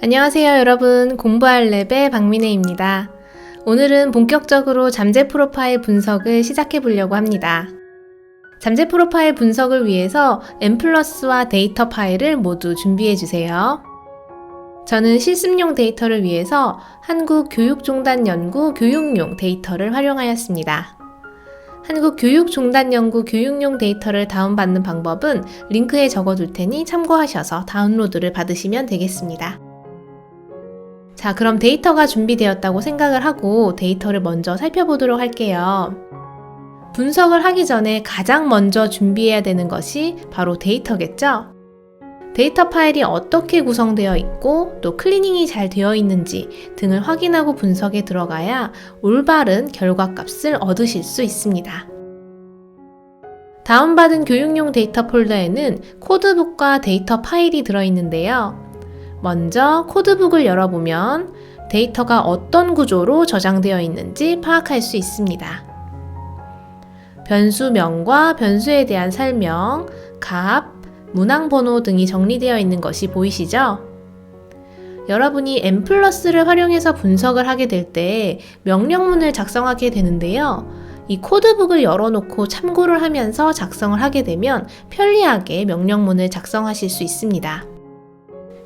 안녕하세요, 여러분. 공부할 랩의 박민혜입니다. 오늘은 본격적으로 잠재 프로파일 분석을 시작해 보려고 합니다. 잠재 프로파일 분석을 위해서 M 플러스와 데이터 파일을 모두 준비해 주세요. 저는 실습용 데이터를 위해서 한국교육종단연구 교육용 데이터를 활용하였습니다. 한국교육종단연구 교육용 데이터를 다운받는 방법은 링크에 적어둘 테니 참고하셔서 다운로드를 받으시면 되겠습니다. 자, 그럼 데이터가 준비되었다고 생각을 하고 데이터를 먼저 살펴보도록 할게요. 분석을 하기 전에 가장 먼저 준비해야 되는 것이 바로 데이터겠죠? 데이터 파일이 어떻게 구성되어 있고 또 클리닝이 잘 되어 있는지 등을 확인하고 분석에 들어가야 올바른 결과 값을 얻으실 수 있습니다. 다운받은 교육용 데이터 폴더에는 코드북과 데이터 파일이 들어있는데요. 먼저 코드북을 열어보면 데이터가 어떤 구조로 저장되어 있는지 파악할 수 있습니다. 변수명과 변수에 대한 설명, 값, 문항 번호 등이 정리되어 있는 것이 보이시죠? 여러분이 M 플러스를 활용해서 분석을 하게 될 때 명령문을 작성하게 되는데요. 이 코드북을 열어놓고 참고를 하면서 작성을 하게 되면 편리하게 명령문을 작성하실 수 있습니다.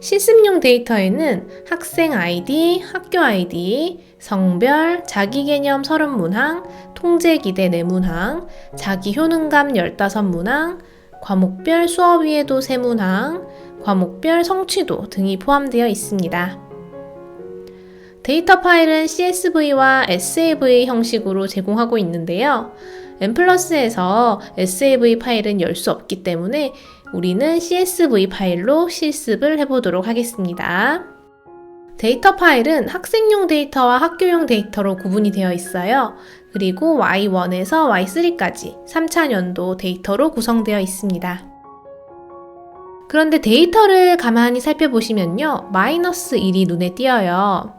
실습용 데이터에는 학생 아이디, 학교 아이디, 성별, 자기개념 30문항, 통제기대 4문항, 자기효능감 15문항, 과목별 수업 이해도 3문항, 과목별 성취도 등이 포함되어 있습니다. 데이터 파일은 CSV와 SAV 형식으로 제공하고 있는데요. M 플러스에서 SAV 파일은 열 수 없기 때문에 우리는 CSV 파일로 실습을 해보도록 하겠습니다. 데이터 파일은 학생용 데이터와 학교용 데이터로 구분이 되어 있어요. 그리고 Y1에서 Y3까지 3차 년도 데이터로 구성되어 있습니다. 그런데 데이터를 가만히 살펴보시면요. 마이너스 1이 눈에 띄어요.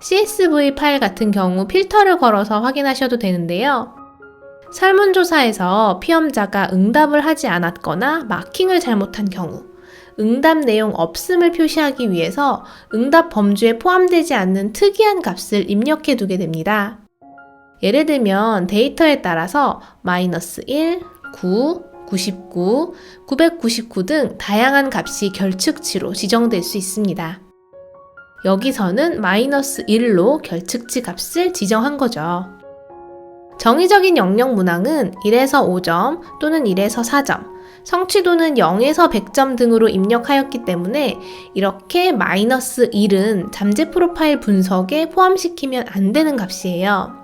CSV 파일 같은 경우 필터를 걸어서 확인하셔도 되는데요. 설문조사에서 피험자가 응답을 하지 않았거나 마킹을 잘못한 경우, 응답 내용 없음을 표시하기 위해서 응답 범주에 포함되지 않는 특이한 값을 입력해 두게 됩니다. 예를 들면 데이터에 따라서 마이너스 1, 9, 99, 999 등 다양한 값이 결측치로 지정될 수 있습니다. 여기서는 마이너스 1로 결측치 값을 지정한 거죠. 정의적인 영역 문항은 1에서 5점 또는 1에서 4점, 성취도는 0에서 100점 등으로 입력하였기 때문에 이렇게 마이너스 1은 잠재 프로파일 분석에 포함시키면 안 되는 값이에요.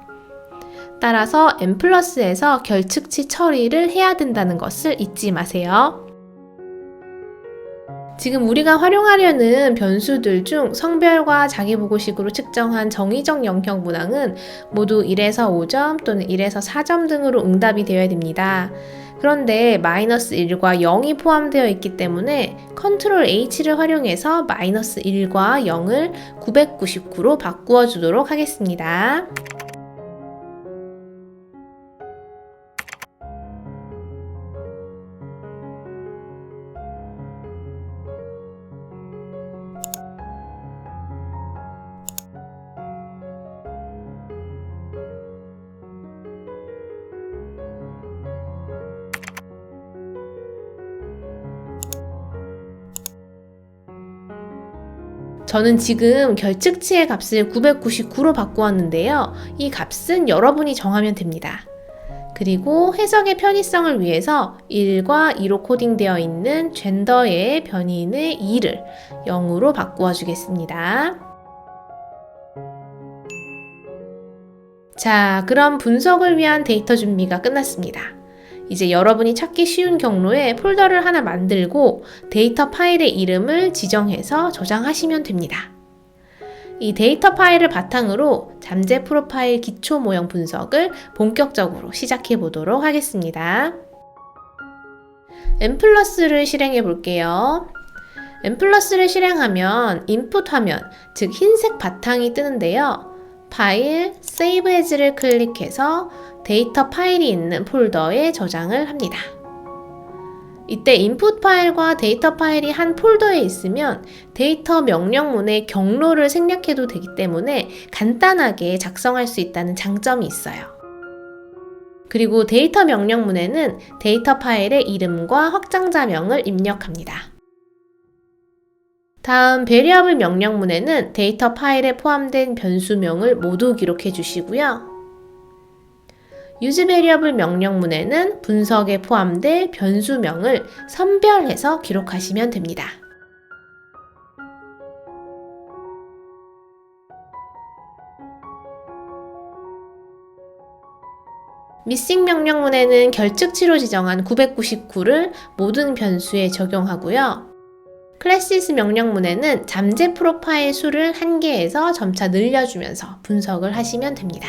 따라서 M 플러스에서 결측치 처리를 해야 된다는 것을 잊지 마세요. 지금 우리가 활용하려는 변수들 중 성별과 자기보고식으로 측정한 정의적 영역 문항은 모두 1에서 5점 또는 1에서 4점 등으로 응답이 되어야 됩니다. 그런데 마이너스 1과 0이 포함되어 있기 때문에 컨트롤 H를 활용해서 마이너스 1과 0을 999로 바꾸어 주도록 하겠습니다. 저는 지금 결측치의 값을 999로 바꾸었는데요. 이 값은 여러분이 정하면 됩니다. 그리고 해석의 편의성을 위해서 1과 2로 코딩되어 있는 젠더의 변인의 2를 0으로 바꾸어 주겠습니다. 자, 그럼 분석을 위한 데이터 준비가 끝났습니다. 이제 여러분이 찾기 쉬운 경로에 폴더를 하나 만들고 데이터 파일의 이름을 지정해서 저장하시면 됩니다. 이 데이터 파일을 바탕으로 잠재 프로파일 기초 모형 분석을 본격적으로 시작해 보도록 하겠습니다. M 플러스를 실행해 볼게요. M 플러스를 실행하면 인풋 화면, 즉 흰색 바탕이 뜨는데요. 파일, 세이브 에즈를 클릭해서 데이터 파일이 있는 폴더에 저장을 합니다. 이때 인풋 파일과 데이터 파일이 한 폴더에 있으면 데이터 명령문의 경로를 생략해도 되기 때문에 간단하게 작성할 수 있다는 장점이 있어요. 그리고 데이터 명령문에는 데이터 파일의 이름과 확장자명을 입력합니다. 다음 베리어블 명령문에는 데이터 파일에 포함된 변수명을 모두 기록해 주시고요. use variable 명령문에는 분석에 포함될 변수명을 선별해서 기록하시면 됩니다. 미싱 명령문에는 결측치로 지정한 999를 모든 변수에 적용하고요. 클래시스 명령문에는 잠재 프로파일 수를 1개에서 점차 늘려주면서 분석을 하시면 됩니다.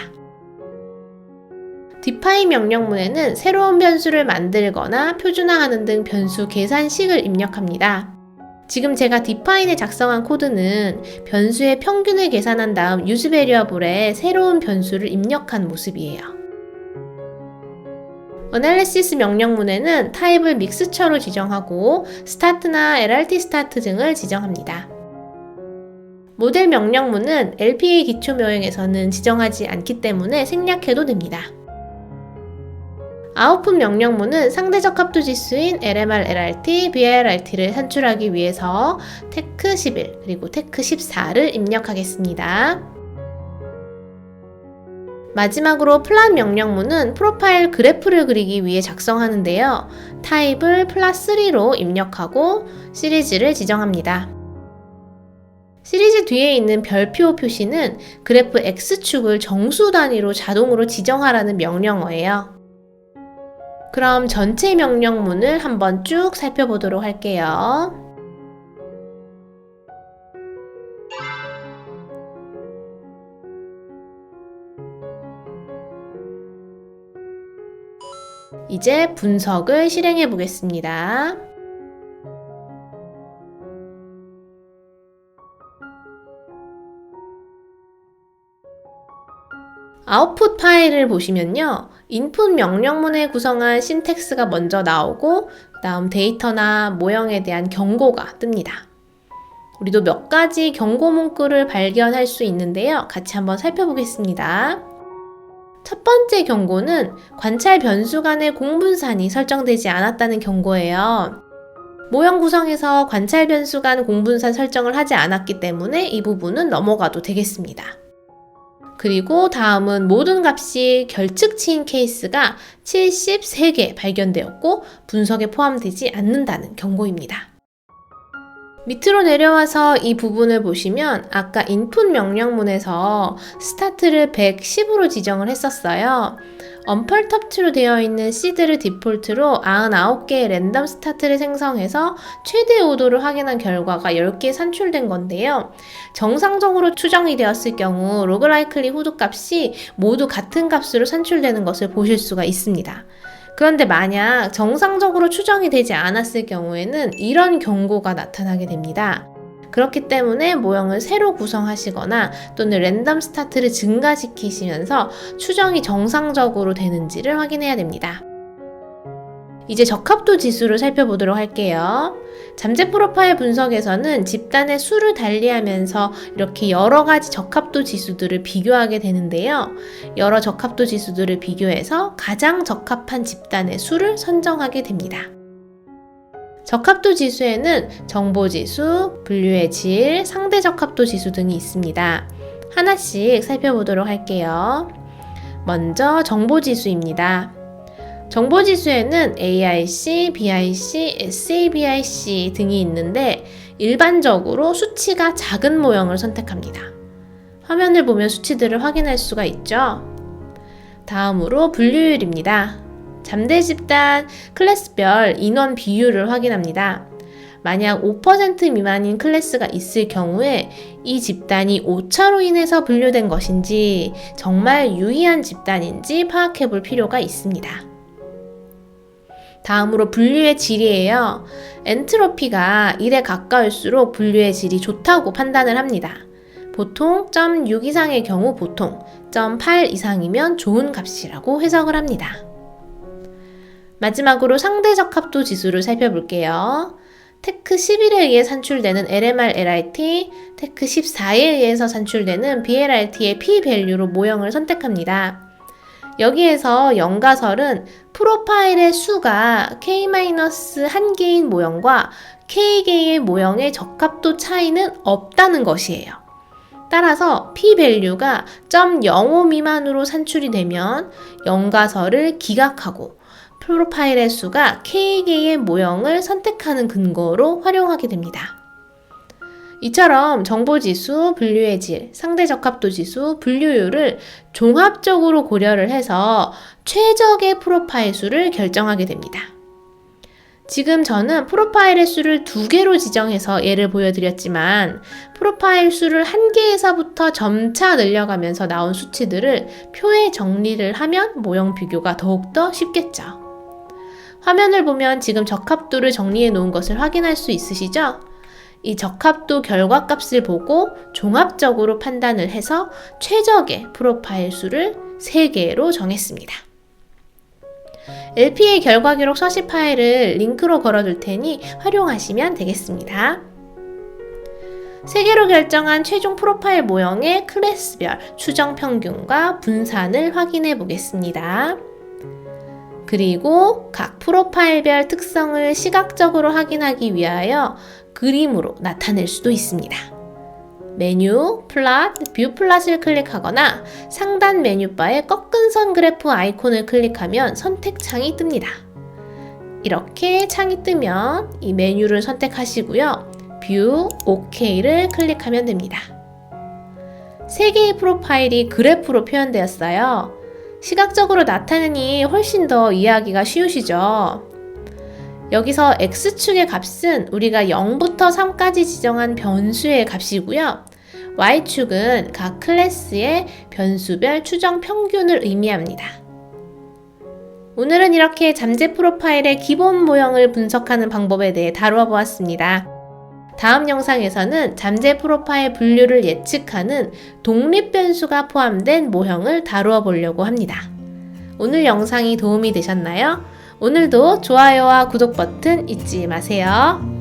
디파인 명령문에는 새로운 변수를 만들거나 표준화하는 등 변수 계산식을 입력합니다. 지금 제가 디파인에 작성한 코드는 변수의 평균을 계산한 다음 유즈 베리어블에 새로운 변수를 입력한 모습이에요. 어널리시스 명령문에는 타입을 믹스처로 지정하고 스타트나 LRT 스타트 등을 지정합니다. 모델 명령문은 LPA 기초 묘형에서는 지정하지 않기 때문에 생략해도 됩니다. 아웃풋 명령문은 상대적 합도 지수인 LMR, LRT, BRRT를 산출하기 위해서 테크 11 그리고 테크 14를 입력하겠습니다. 마지막으로 플랫 명령문은 프로파일 그래프를 그리기 위해 작성하는데요. 타입을 플러스 3로 입력하고 시리즈를 지정합니다. 시리즈 뒤에 있는 별표 표시는 그래프 X축을 정수 단위로 자동으로 지정하라는 명령어예요. 그럼 전체 명령문을 한번 쭉 살펴보도록 할게요. 이제 분석을 실행해 보겠습니다. 아웃풋 파일을 보시면요. 인풋 명령문에 구성한 신텍스가 먼저 나오고 다음 데이터나 모형에 대한 경고가 뜹니다. 우리도 몇 가지 경고 문구를 발견할 수 있는데요. 같이 한번 살펴보겠습니다. 첫 번째 경고는 관찰 변수 간의 공분산이 설정되지 않았다는 경고예요. 모형 구성에서 관찰 변수 간 공분산 설정을 하지 않았기 때문에 이 부분은 넘어가도 되겠습니다. 그리고 다음은 모든 값이 결측치인 케이스가 73개 발견되었고 분석에 포함되지 않는다는 경고입니다. 밑으로 내려와서 이 부분을 보시면 아까 인풋 명령문에서 스타트를 110으로 지정을 했었어요. 언펄탑트로 되어 있는 시드를 디폴트로 99개의 랜덤 스타트를 생성해서 최대 오도를 확인한 결과가 10개 산출된 건데요. 정상적으로 추정이 되었을 경우 로그라이클리 후드 값이 모두 같은 값으로 산출되는 것을 보실 수가 있습니다. 그런데 만약 정상적으로 추정이 되지 않았을 경우에는 이런 경고가 나타나게 됩니다. 그렇기 때문에 모형을 새로 구성하시거나 또는 랜덤 스타트를 증가시키시면서 추정이 정상적으로 되는지를 확인해야 됩니다. 이제 적합도 지수를 살펴보도록 할게요. 잠재 프로파일 분석에서는 집단의 수를 달리하면서 이렇게 여러 가지 적합도 지수들을 비교하게 되는데요. 여러 적합도 지수들을 비교해서 가장 적합한 집단의 수를 선정하게 됩니다. 적합도 지수에는 정보 지수, 분류의 질, 상대 적합도 지수 등이 있습니다. 하나씩 살펴보도록 할게요. 먼저 정보 지수입니다. 정보지수에는 AIC, BIC, SABIC 등이 있는데 일반적으로 수치가 작은 모형을 선택합니다. 화면을 보면 수치들을 확인할 수가 있죠. 다음으로 분류율입니다. 잠대 집단 클래스별 인원 비율을 확인합니다. 만약 5% 미만인 클래스가 있을 경우에 이 집단이 오차로 인해서 분류된 것인지 정말 유의한 집단인지 파악해 볼 필요가 있습니다. 다음으로 분류의 질이에요. 엔트로피가 1에 가까울수록 분류의 질이 좋다고 판단을 합니다. 보통 0.6 이상의 경우 보통, 0.8 이상이면 좋은 값이라고 해석을 합니다. 마지막으로 상대 적 합도 지수를 살펴볼게요. 테크 11에 의해 산출되는 LMR, LRT, 테크 14에 의해서 산출되는 BLRT의 p-밸류로 모형을 선택합니다. 여기에서 영가설은 프로파일의 수가 k-1 개인 모형과 k개의 모형의 적합도 차이는 없다는 것이에요. 따라서 p-밸류가 0.05 미만으로 산출이 되면 영가설을 기각하고 프로파일의 수가 k개의 모형을 선택하는 근거로 활용하게 됩니다. 이처럼 정보지수, 분류의 질, 상대 적합도 지수, 분류율을 종합적으로 고려를 해서 최적의 프로파일 수를 결정하게 됩니다. 지금 저는 프로파일의 수를 두 개로 지정해서 예를 보여드렸지만 프로파일 수를 한 개에서부터 점차 늘려가면서 나온 수치들을 표에 정리를 하면 모형 비교가 더욱더 쉽겠죠. 화면을 보면 지금 적합도를 정리해 놓은 것을 확인할 수 있으시죠? 이 적합도 결과값을 보고 종합적으로 판단을 해서 최적의 프로파일 수를 3개로 정했습니다. LPA 결과 기록 서식 파일을 링크로 걸어둘 테니 활용하시면 되겠습니다. 3개로 결정한 최종 프로파일 모형의 클래스별 추정 평균과 분산을 확인해 보겠습니다. 그리고 각 프로파일별 특성을 시각적으로 확인하기 위하여 그림으로 나타낼 수도 있습니다. 메뉴, 플랫, 뷰 플랫을 클릭하거나 상단 메뉴바의 꺾은 선 그래프 아이콘을 클릭하면 선택창이 뜹니다. 이렇게 창이 뜨면 이 메뉴를 선택하시고요. 뷰, OK를 클릭하면 됩니다. 세 개의 프로파일이 그래프로 표현되었어요. 시각적으로 나타내니 훨씬 더 이해하기가 쉬우시죠? 여기서 x축의 값은 우리가 0부터 3까지 지정한 변수의 값이고요. y축은 각 클래스의 변수별 추정 평균을 의미합니다. 오늘은 이렇게 잠재 프로파일의 기본 모형을 분석하는 방법에 대해 다루어 보았습니다. 다음 영상에서는 잠재 프로파일 분류를 예측하는 독립 변수가 포함된 모형을 다루어 보려고 합니다. 오늘 영상이 도움이 되셨나요? 오늘도 좋아요와 구독 버튼 잊지 마세요.